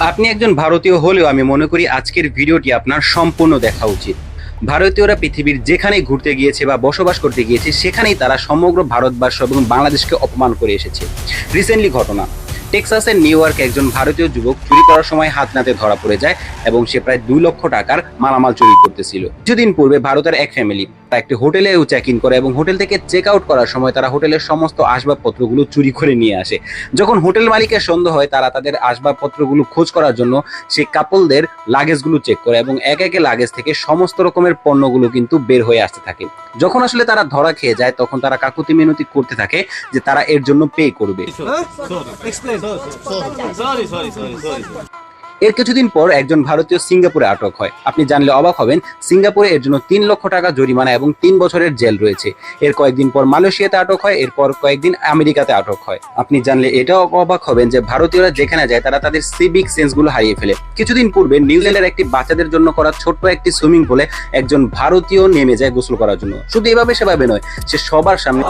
আপনি একজন ভারতীয় হলেও আমি মনে করি আজকের ভিডিওটি আপনার সম্পূর্ণ দেখা উচিত। ভারতীয়রা পৃথিবীর যেখানেই ঘুরতে গিয়েছে বা বসবাস করতে গিয়েছে, সেখানেই তারা সমগ্র ভারতবর্ষ এবং বাংলাদেশকে অপমান করে এসেছে। রিসেন্টলি ঘটনা। টেক্সাসের নিউ ইয়র্কে একজন ভারতীয় যুবক চুরি করার সময় হাত নাতে ধরা পড়ে যায় এবং সে প্রায় দুই লক্ষ টাকার মালামাল চুরি করতেছিল। কিছুদিন পূর্বে ভারতের এক ফ্যামিলি একটি হোটেলেও চেক ইন করে এবং হোটেল থেকে চেক আউট করার সময় তারা হোটেলের সমস্ত আসবাবপত্রগুলো চুরি করে নিয়ে আসে যখন হোটেল মালিকের সন্দেহ হয় তারা তাদের আসবাবপত্রগুলো খোঁজ করার জন্য সেই কাপলদের লাগেজগুলো চেক করে এবং এক একে লাগেজ থেকে সমস্ত রকমের পণ্যগুলো কিন্তু বের হয়ে আসতে থাকে যখন আসলে তারা ধরা খেয়ে যায় তখন তারা কাকুতি মিনতি করতে থাকে যে তারা এর জন্য পে করবে এর কিছুদিন পর একজন ভারতীয় সিঙ্গাপুরে আটক হয়। আপনি জানলে অবাক হবেন, সিঙ্গাপুরে এর জন্য তিন লক্ষ টাকা জরিমানা এবং তিন বছরের জেল রয়েছে। এর কয়েকদিন পর মালয়েশিয়াতে আটক হয়, এরপর কয়েকদিন আমেরিকাতে আটক হয়। আপনি জানলে এটাও অবাক হবেন যে ভারতীয়রা যেখানে যায়, তারা তাদের সিভিক সেন্সগুলো হারিয়ে ফেলে। কিছুদিন পূর্বে নিউজিল্যান্ডের একটি বাচ্চাদের জন্য করা ছোট্ট একটি সুইমিং পুলে একজন ভারতীয় নেমে যায় গোসল করার জন্য। শুধু এভাবে সেভাবে নয়, সে সবার সামনে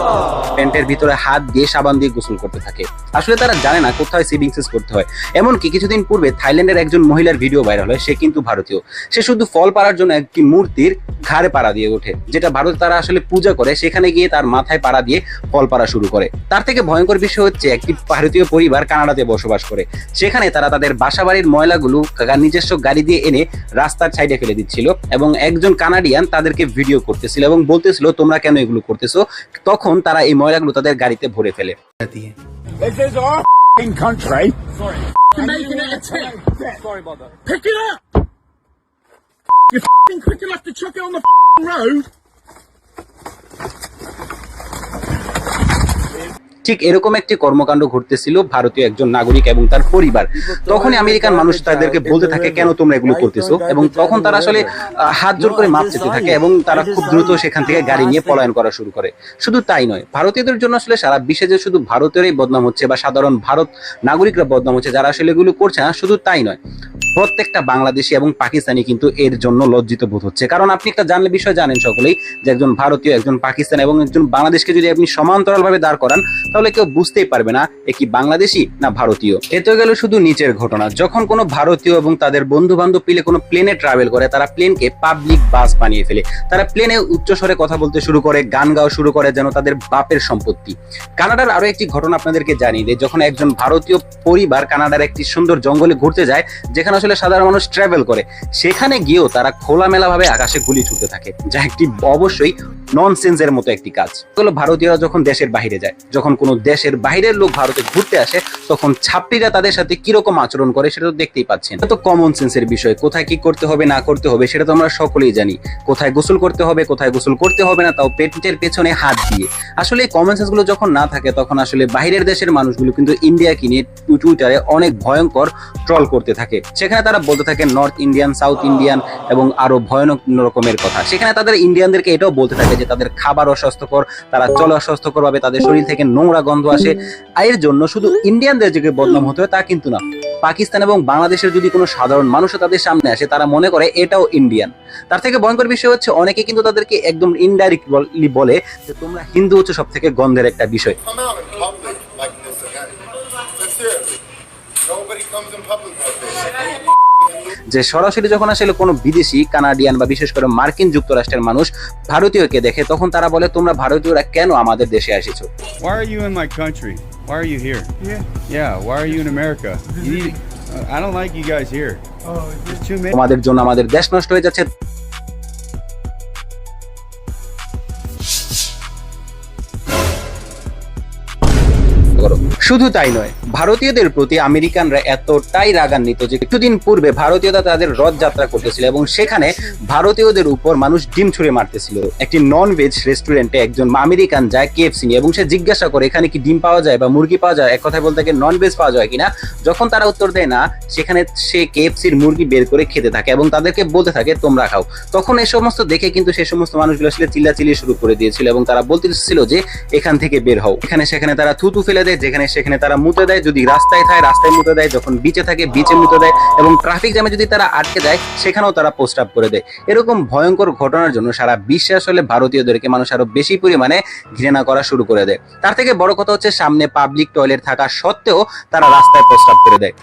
প্যান্টের ভিতরে হাত দিয়ে সাবান দিয়ে গোসল করতে থাকে। আসলে তারা জানে না কোথায় সিভিং সেন্স করতে হয়। এমনকি কিছুদিন পূর্বে থাইল্যান্ডের একজন মহিলার ভিডিও ভাইরাল হয় সে কিন্তু ভারতীয়। সে শুধু ফল পাড়ার জন্য একটি মূর্তির ঘাড়ে পাড়া দিয়ে ওঠে যেটা ভারত তারা আসলে পূজা করে সেখানে গিয়ে তার মাথায় পাড়া দিয়ে ফল পাড়া শুরু করে। তার থেকে ভয়ঙ্কর বিষয় হচ্ছে একটি ভারতীয় পরিবার কানাডাতে বসবাস করে। সেখানে তারা তাদের বাসাবাড়ির ময়লাগুলো নিজস্ব গাড়ি দিয়ে এনে রাস্তার সাইডে ফেলে দিচ্ছিল এবং একজন কানাডিয়ান তাদেরকে ভিডিও করতেছিল এবং বলতেছিল তোমরা কেন এগুলো করতেছো? তখন তারা এই ময়লাগুলো তাদের গাড়িতে ভরে ফেলে। This is our f***ing country. Sorry. Making it a tip. Sorry about that. Pick it up. You're quick enough to chuck it on the f***ing road. ঠিক এরকম একটি কর্মকাণ্ড ঘটতেছিল ভারতীয় একজন নাগরিক এবং তার পরিবার। তখনই আমেরিকান মানুষ তাদেরকে বলতে থাকে কেন তোমরা এগুলো করতেছো? এবং তখন তারা আসলে হাত জোর করে মাপ চেতে থাকে এবং তারা খুব দ্রুত সেখান থেকে গাড়ি নিয়ে পলায়ন করা শুরু করে। শুধু তাই নয় ভারতীয়দের জন্য আসলে সারা বিশ্বে যে শুধু ভারতেরই বদনাম হচ্ছে বা সাধারণ ভারত নাগরিকরা বদনাম হচ্ছে যারা আসলে এগুলো করছে না শুধু তাই নয় প্রত্যেকটা বাংলাদেশি এবং পাকিস্তানি কিন্তু এর জন্য লজ্জিত বোধ হচ্ছে। কারণ আপনি একটা জানলে বিষয় জানেন সকলেই যে একজন ভারতীয়, একজন পাকিস্তান এবং একজন বাংলাদেশকে যদি আপনি সমান্তরাল ভাবে দাঁড় করান, তাহলে কেউ বুঝতেই পারবে না এ কি বাংলাদেশি না ভারতীয়। এ তো গেল শুধু নিচের ঘটনা। যখন কোনো ভারতীয় এবং তাদের বন্ধু বান্ধব পিলে কোনো প্লেনে ট্রাভেল করে, তারা প্লেনকে পাবলিক বাস বানিয়ে ফেলে। তারা প্লেনে উচ্চস্বরে কথা বলতে শুরু করে, গান গাওয়া শুরু করে যেন তাদের বাপের সম্পত্তি। কানাডার আরও একটি ঘটনা আপনাদেরকে জানিয়ে দেয় যখন একজন ভারতীয় পরিবার কানাডার একটি সুন্দর জঙ্গলে ঘুরতে যায়, যেখানে আসলে সাধারণ মানুষ ট্রাভেল করে, সেখানে গিয়েও তারা খোলামেলা ভাবে আকাশে গুলি ছুটতে থাকে, যা একটি অবশ্যই ননসেন্সের মতো একটি কাজ। হলো ভারতীয়রা যখন দেশের বাইরে যায়, যখন কোনো দেশের বাইরের লোক ভারতে ঘুরতে আসে, তখন ছাত্রীরা তাদের সাথে কীরকম আচরণ করে সেটা তো দেখতেই পাচ্ছেন। তো কমন সেন্সের বিষয়, কোথায় কি করতে হবে, না করতে হবে, সেটা তো আমরা সকলেই জানি। কোথায় গোসল করতে হবে, কোথায় গোসল করতে হবে না, তাও পেটের পেছনে হাত দিয়ে। আসলে কমন সেন্সগুলো যখন না থাকে, তখন আসলে বাইরের দেশের মানুষগুলো কিন্তু ইন্ডিয়া কিনে টু- টুইটারে অনেক ভয়ঙ্কর ট্রল করতে থাকে। সেখানে তারা বলতে থাকে নর্থ ইন্ডিয়ান সাউথ ইন্ডিয়ান এবং আরও ভয়ানক রকমের কথা। সেখানে তাদের ইন্ডিয়ানদেরকে এটাও বলতে থাকে যে তাদের খাবার অস্বাস্থ্যকর, তারা চলে অস্বাস্থ্যকর ভাবে তাদের শরীর থেকে নোংরা গন্ধ আসে। এর জন্য শুধু ইন্ডিয়ানদের যে বদনাম হতে হয় তা কিন্তু না। পাকিস্তান এবং বাংলাদেশের যদি কোনো সাধারণ মানুষও তাদের সামনে আসে, তারা মনে করে এটাও ইন্ডিয়ান। তার থেকে ভয়ঙ্কর বিষয় হচ্ছে, অনেকে কিন্তু তাদেরকে একদম ইনডাইরেক্টলি বলে যে, তোমরা হিন্দু হচ্ছে সব থেকে গন্ধের একটা বিষয়। যে সরাসরি যখন আসলে কোনো বিদেশি কানাডিয়ান বা বিশেষ করে মার্কিন যুক্তরাষ্ট্রের মানুষ ভারতীয়কে দেখে তখন তারা বলে তোমরা ভারতীয়রা কেন আমাদের দেশে এসেছ? এম মাই কান্ট্রি অ্যামেরিকা আমাদের জন্য আমাদের দেশ নষ্ট হয়ে যাচ্ছে। করো। শুধু তাই নয়, ভারতীয়দের প্রতি আমেরিকানরা এতটাই রাগান্বিত যে কিছুদিন পূর্বে ভারতীয়রা তাদের রথযাত্রা করতেছিল এবং সেখানে ভারতীয়দের উপর মানুষ ডিম ছুঁড়ে মারতেছিল। একটি নন ভেজ রেস্টুরেন্টে একজন আমেরিকান যায় কেএফসি নিয়ে এবং সে জিজ্ঞাসা করে, এখানে কি ডিম পাওয়া যায় বা মুরগি পাওয়া যায়? এক কথায় বলতে গেলে নন ভেজ পাওয়া যায় কিনা? যখন তারা উত্তর দেয়, না। সেখানে সে কেএফসির মুরগি বের করে খেতে থাকে এবং তাদেরকে বলতে থাকে, তোমরা খাও। তখন এই সমস্ত দেখে কিন্তু সেই সমস্ত মানুষগুলো আসলে চিল্লাচিল্লি শুরু করে দিয়েছিল এবং তারা বলতেছিল যে, এখান থেকে বের হও। এখানে সেখানে তারা থুতু ফেলে দেয় যেখানে সেখানে তারা মুতে দেয় যদি রাস্তায় থাকে রাস্তায় মুতে দেয় যখন বিচে থাকে বিচে মুতে দেয় এবং ট্রাফিক জ্যামে যদি তারা আটকে যায় সেখানেও তারা পোস্ট আপ করে দেয় এরকম ভয়ঙ্কর ঘটনার জন্য সারা বিশ্বে আসলে ভারতীয়দেরকে মানুষ আরো বেশি পরিমাণে ঘৃণা করা শুরু করে দেয় তার থেকে বড় কথা হচ্ছে সামনে পাবলিক টয়লেট থাকা সত্ত্বেও তারা রাস্তায় পোস্ট আপ করে দেয়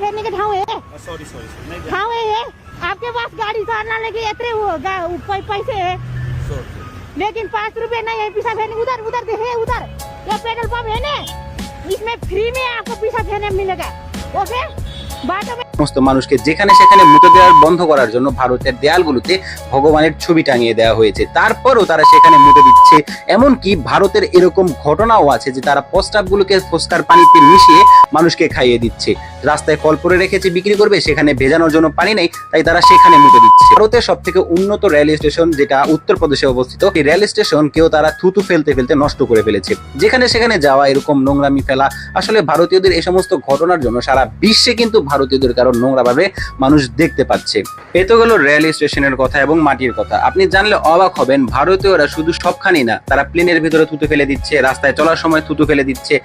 फेरने के ठाव है सॉरी सॉरी नहीं ठाव है ये आपके पास गाड़ी सारना लेके इतने वो गा- पै- पैसे है लेकिन पाँच रुपए नहीं है पीछा फेरने उधर उधर है उधर ये पेट्रोल पंप है ना इसमें फ्री में आपको पीछा देने मिलेगा। ओके? बातों में সমস্ত মানুষকে যেখানে সেখানে মুতে দেওয়ার, বন্ধ করার জন্য ভারতের দেয়ালগুলোতে ভগবানের ছবি টাঙিয়ে দেওয়া হয়েছে। তারপরও তারা সেখানে মুতে দিচ্ছে। এমনকি ভারতের এরকম ঘটনাও আছে যে তারা প্রস্তাবগুলোকে ফুসকার পানিতে মিশিয়ে মানুষকে খাইয়ে দিচ্ছে। রাস্তায় কল করে রেখেছে, বিক্রি করবে, সেখানে ভেজানোর জন্য পানি নেই, তাই তারা সেখানে মুতে দিচ্ছে। ভারতের সব থেকে উন্নত রেল স্টেশন যেটা উত্তরপ্রদেশে অবস্থিত, এই রেল স্টেশন কেউ তারা থুতু ফেলতে ফেলতে নষ্ট করে ফেলেছে। যেখানে সেখানে যাওয়া, এরকম নোংরামি ফেলা, আসলে ভারতীয়দের এই সমস্ত ঘটনার জন্য সারা বিশ্বে কিন্তু ভারতীয়দের কারণ নোংরা ভাবে মানুষ দেখতে পাচ্ছে। এ তো গেল রেল স্টেশনের কথা এবং মাটির কথা। আপনি জানলে অবাক হবেন, ভারতীয়রা শুধু সবখানি না, তারা প্লেনের ভিতরে থুতু ফেলে দিচ্ছে, রাস্তায় চলার সময় থুতু ফেলে দিচ্ছে,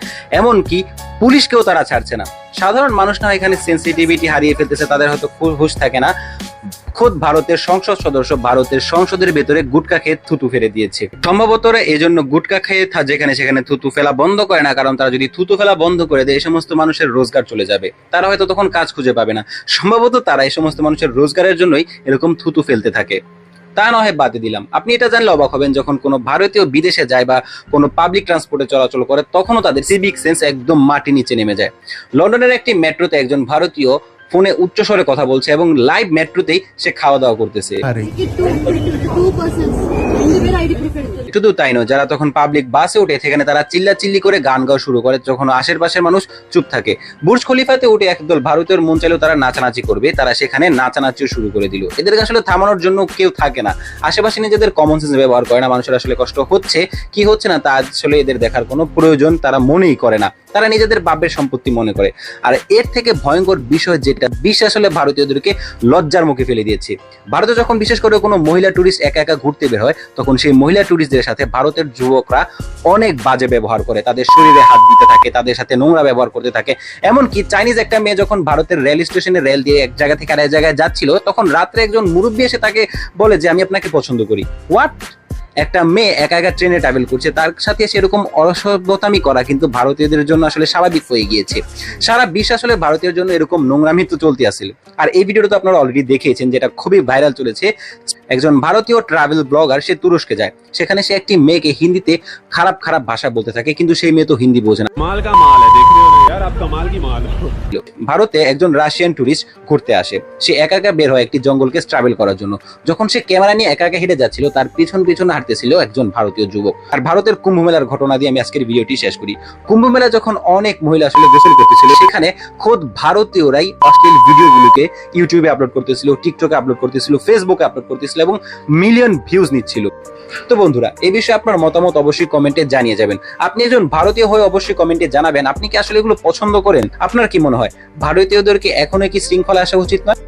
এমনকি পুলিশকেও তারা ছাড়ছে না। সাধারণ মানুষ না এখানে সেন্সিটিভিটি হারিয়ে ফেলতেছে, তাদের হয়তো হুশ থাকে না। খোদ ভারতের সংসদ সদস্য ভারতের সংসদের ভেতরে গুটকা খেয়ে থুতু ফেলে দিয়েছে। সম্ভবত ওরা এই জন্য গুটকা খেয়ে যেখানে সেখানে থুতু ফেলা বন্ধ করে না, কারণ তারা যদি থুতু ফেলা বন্ধ করে দেয় এই সমস্ত মানুষের রোজগার চলে যাবে। তারা হয়তো তখন কাজ খুঁজে পাবে না। সম্ভবত তারা এই সমস্ত মানুষের রোজগারের জন্যই এরকম থুতু ফেলতে থাকে। তা নয় বাদে দিলাম। আপনি এটা জানলে অবাক হবেন, যখন কোনো ভারতীয় বিদেশে যায় বা কোনো পাবলিক ট্রান্সপোর্টে চলাচল করে, তখনও তাদের সিভিক সেন্স একদম মাটি নিচে নেমে যায়। লন্ডনের একটি মেট্রোতে একজন ভারতীয় ফোনে উচ্চস্বরে কথা বলছে এবং লাইভ মেট্রোতেই সে খাওয়া দাওয়া করতেছে শুধু তাই নয় যারা তখন পাবলিক বাসে উঠে সেখানে তারা চিল্লা চিল্লি করে গান গাওয়া শুরু করে যখন আশেপাশের মানুষ চুপ থাকে। বুর্জ খলিফাতে উঠে একদল ভারতীয় মন চাইলেও তারা নাচানাচি করবে তারা সেখানে নাচানাচিও শুরু করে দিল। এদেরকে আসলে থামানোর জন্য কেউ থাকে না। আশেপাশে নিজেদের কমন সেন্স ব্যবহার করে না মানুষের আসলে কষ্ট হচ্ছে। কি হচ্ছে না তা আসলে এদের দেখার কোনো প্রয়োজন তারা মনেই করে না। তারা নিজেদের বাপের সম্পত্তি মনে করে। আর এর থেকে ভয়ঙ্কর বিষয় যেটা বিশ্ব আসলে ভারতীয়দেরকে লজ্জার মুখে ফেলে দিয়েছে। ভারতে যখন বিশেষ করে কোনো মহিলা টুরিস্ট একা একা ঘুরতে বের হয়, তখন সেই মহিলা টুরিস্টদের সাথে ভারতের যুবকরা অনেক বাজে ব্যবহার করে। তাদের শরীরে হাত দিতে থাকে, তাদের সাথে নোংরা ব্যবহার করতে থাকে। এমনকি চাইনিজ একটা মেয়ে যখন ভারতের রেল স্টেশনে রেল দিয়ে এক জায়গা থেকে আরেক জায়গায় যাচ্ছিল, তখন রাত্রে একজন মুরব্বী এসে তাকে বলে যে, আমি আপনাকে পছন্দ করি। হোয়াট একটা মেয়ে একা একা ট্রেনে ট্রাভেল করছে, তার সাথে সেরকম অসভ্যতামি করা কিন্তু ভারতীয়দের জন্য আসলে স্বাভাবিক হয়ে গিয়েছে। সারা বিশ্ব আসলে ভারতীয়র জন্য এরকম নোংরামি তো চলতে আসছিল আর এই ভিডিওটা তো আপনারা অলরেডি দেখেছেন, যেটা খুবই ভাইরাল চলেছে। একজন ভারতীয় ট্রাভেল ব্লগার সে তুরস্কে যায়। সেখানে সে একটি মেয়েকে হিন্দিতে খারাপ খারাপ ভাষা বলতে থাকে, কিন্তু সেই মেয়ে তো হিন্দি বোঝে না। মাল কা মাল দেখো ভারতে একজন রাশিয়ান টুরিস্ট ঘুরতে আসে। সে একা একা বের হয় একটি জঙ্গলকে ট্রাভেল করার জন্য। যখন সে ক্যামেরা নিয়ে একা একা হেঁটে যাচ্ছিল, তার পিছন পিছনে হাঁটতেছিল একজন ভারতীয় যুবক। আর ভারতের কুম্ভ মেলার ঘটনা দিয়ে আমি আজকের ভিডিওটি শেষ করি। কুম্ভ মেলা যখন অনেক মহিলা আসলে গোসল করতেছিল, সেখানে খোদ ভারতীয়রাই অশ্লীল ভিডিওগুলোকে ইউটিউবে আপলোড করতেছিল টিকটকে আপলোড করতেছিল ফেসবুকে আপলোড করতেছিল এবং মিলিয়ন ভিউজ নিচ্ছিল। তো বন্ধুরা এই বিষয়ে আপনার মতামত অবশ্যই কমেন্টে জানিয়ে যাবেন। আপনি একজন ভারতীয় হয়ে অবশ্যই কমেন্টে জানাবেন। আপনি কি আসলে এগুলো পছন্দ করেন। আপনার কি মনে হয়? ভারতীয়দেরকে এখনও কি শৃঙ্খলা আসা উচিত নয়?